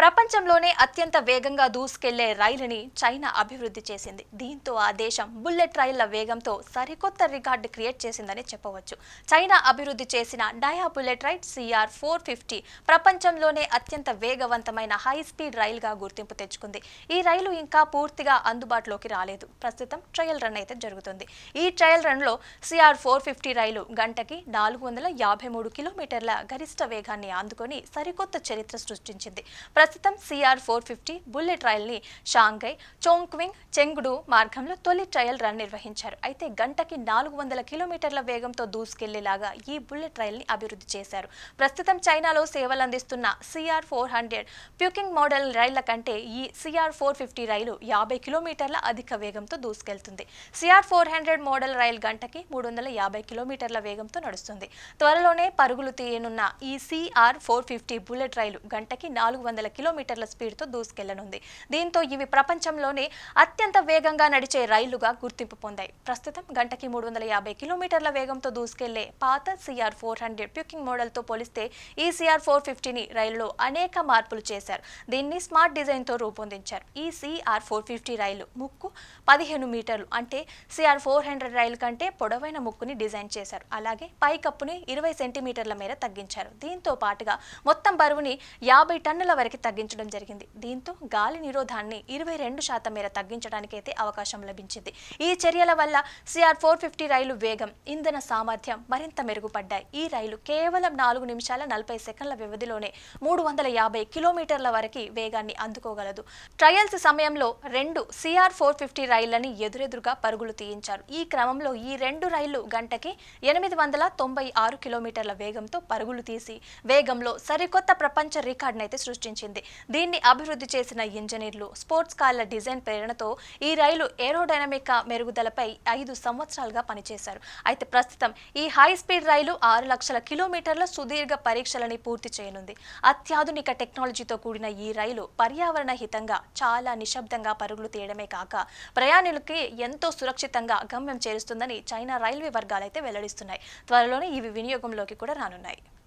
ప్రపంచంలోనే అత్యంత వేగంగా దూసుకెళ్ళే రైలుని చైనా అభివృద్ధి చేసింది. దీంతో ఆ దేశం బుల్లెట్ రైళ్ళ వేగంతో సరికొత్త రికార్డు క్రియేట్ చేసిందని చెప్పవచ్చు. చైనా అభివృద్ధి చేసిన డయా bullet ride CR four fifty ప్రపంచంలోనే అత్యంత వేగవంతమైన హై స్పీడ్ రైలుగా గుర్తింపు తెచ్చుకుంది. ఈ రైలు ఇంకా పూర్తిగా అందుబాటులోకి రాలేదు. ప్రస్తుతం ట్రయల్ రన్ అయితే జరుగుతుంది. ఈ ట్రయల్ రన్లో సిఆర్ ఫోర్ ఫిఫ్టీ రైలు గంటకి నాలుగు వందల యాభై మూడు కిలోమీటర్ల గరిష్ట వేగాన్ని అందుకొని సరికొత్త చరిత్ర సృష్టించింది. ప్రస్తుతం సిఆర్ ఫోర్ ఫిఫ్టీ బుల్లెట్ రైల్ని షాంఘై చోంగ్క్వింగ్ చెంగుడు మార్గంలో తొలి ట్రయల్ రన్ నిర్వహించారు. అయితే గంటకి నాలుగు వందల కిలోమీటర్ల వేగంతో దూసుకెళ్ళేలాగా ఈ బుల్లెట్ రైల్ని అభివృద్ధి చేశారు. ప్రస్తుతం చైనాలో సేవలు అందిస్తున్న సిఆర్ ఫోర్ హండ్రెడ్ ప్యూకింగ్ మోడల్ రైళ్ళ కంటే ఈ సిఆర్ ఫోర్ ఫిఫ్టీ రైలు యాభై కిలోమీటర్ల అధిక వేగంతో దూసుకెళ్తుంది. సిఆర్ ఫోర్ హండ్రెడ్ మోడల్ రైలు గంటకి మూడు వందల యాభై కిలోమీటర్ల వేగంతో నడుస్తుంది. త్వరలోనే పరుగులు తీయనున్న ఈ సిఆర్ ఫోర్ ఫిఫ్టీ బుల్లెట్ రైలు గంటకి నాలుగు వందల కిలోమీటర్ల స్పీడ్తో దూసుకెళ్ళనుంది. దీంతో ఇవి ప్రపంచంలోనే అత్యంత వేగంగా నడిచే రైలుగా గుర్తింపు పొందాయి. ప్రస్తుతం గంటకి మూడు వందల యాభై కిలోమీటర్ల వేగంతో దూసుకెళ్ళే పాత సిఆర్ ఫోర్ హండ్రెడ్ ప్యూకింగ్ మోడల్తో పోలిస్తే ఈ సిఆర్ ఫోర్ ఫిఫ్టీని రైలులో అనేక మార్పులు చేశారు. దీన్ని స్మార్ట్ డిజైన్తో రూపొందించారు. ఈ సిఆర్ ఫోర్ ఫిఫ్టీ రైలు ముక్కు పదిహేను మీటర్లు అంటే సిఆర్ ఫోర్ హండ్రెడ్ రైలు కంటే పొడవైన ముక్కుని డిజైన్ చేశారు. అలాగే పైకప్పుని ఇరవై సెంటీమీటర్ల మేర తగ్గించారు. దీంతో పాటుగా మొత్తం బరువుని యాభై టన్నుల వరకు తగ్గించడం జరిగింది. దీంతో గాలి నిరోధాన్ని ఇరవై రెండు శాతం మేర తగ్గించడానికైతే అవకాశం లభించింది. ఈ చర్యల వల్ల సిఆర్ ఫోర్ ఫిఫ్టీ రైలు వేగం ఇంధన సామర్థ్యం మరింత మెరుగుపడ్డాయి. ఈ రైలు కేవలం నాలుగు నిమిషాల నలభై సెకండ్ల వ్యవధిలోనే మూడు వందల యాభై కిలోమీటర్ల వరకు వేగాన్ని అందుకోగలదు. ట్రయల్స్ సమయంలో రెండు సిఆర్ ఫోర్ ఫిఫ్టీ రైళ్ళని ఎదురెదురుగా పరుగులు తీయించారు. ఈ క్రమంలో ఈ రెండు రైళ్ళు గంటకి ఎనిమిది వందల తొంభై ఆరు కిలోమీటర్ల వేగంతో పరుగులు తీసి వేగంలో సరికొత్త ప్రపంచ రికార్డునైతే సృష్టించింది. దీన్ని అభివృద్ధి చేసిన ఇంజనీర్లు స్పోర్ట్స్ కార్ల డిజైన్ ప్రేరణతో ఈ రైలు ఏరోడైనమిక్ మెరుగుదలపై ఐదు సంవత్సరాలుగా పనిచేశారు. అయితే ప్రస్తుతం ఈ హై స్పీడ్ రైలు ఆరు లక్షల కిలోమీటర్ల సుదీర్ఘ పరీక్షలని పూర్తి చేయనుంది. అత్యాధునిక టెక్నాలజీతో కూడిన ఈ రైలు పర్యావరణ హితంగా చాలా నిశ్శబ్దంగా పరుగులు తీయడమే కాక ప్రయాణికులకి ఎంతో సురక్షితంగా గమ్యం చేరుస్తుందని చైనా రైల్వే వర్గాలైతే వెల్లడిస్తున్నాయి. త్వరలోనే ఇవి వినియోగంలోకి కూడా రానున్నాయి.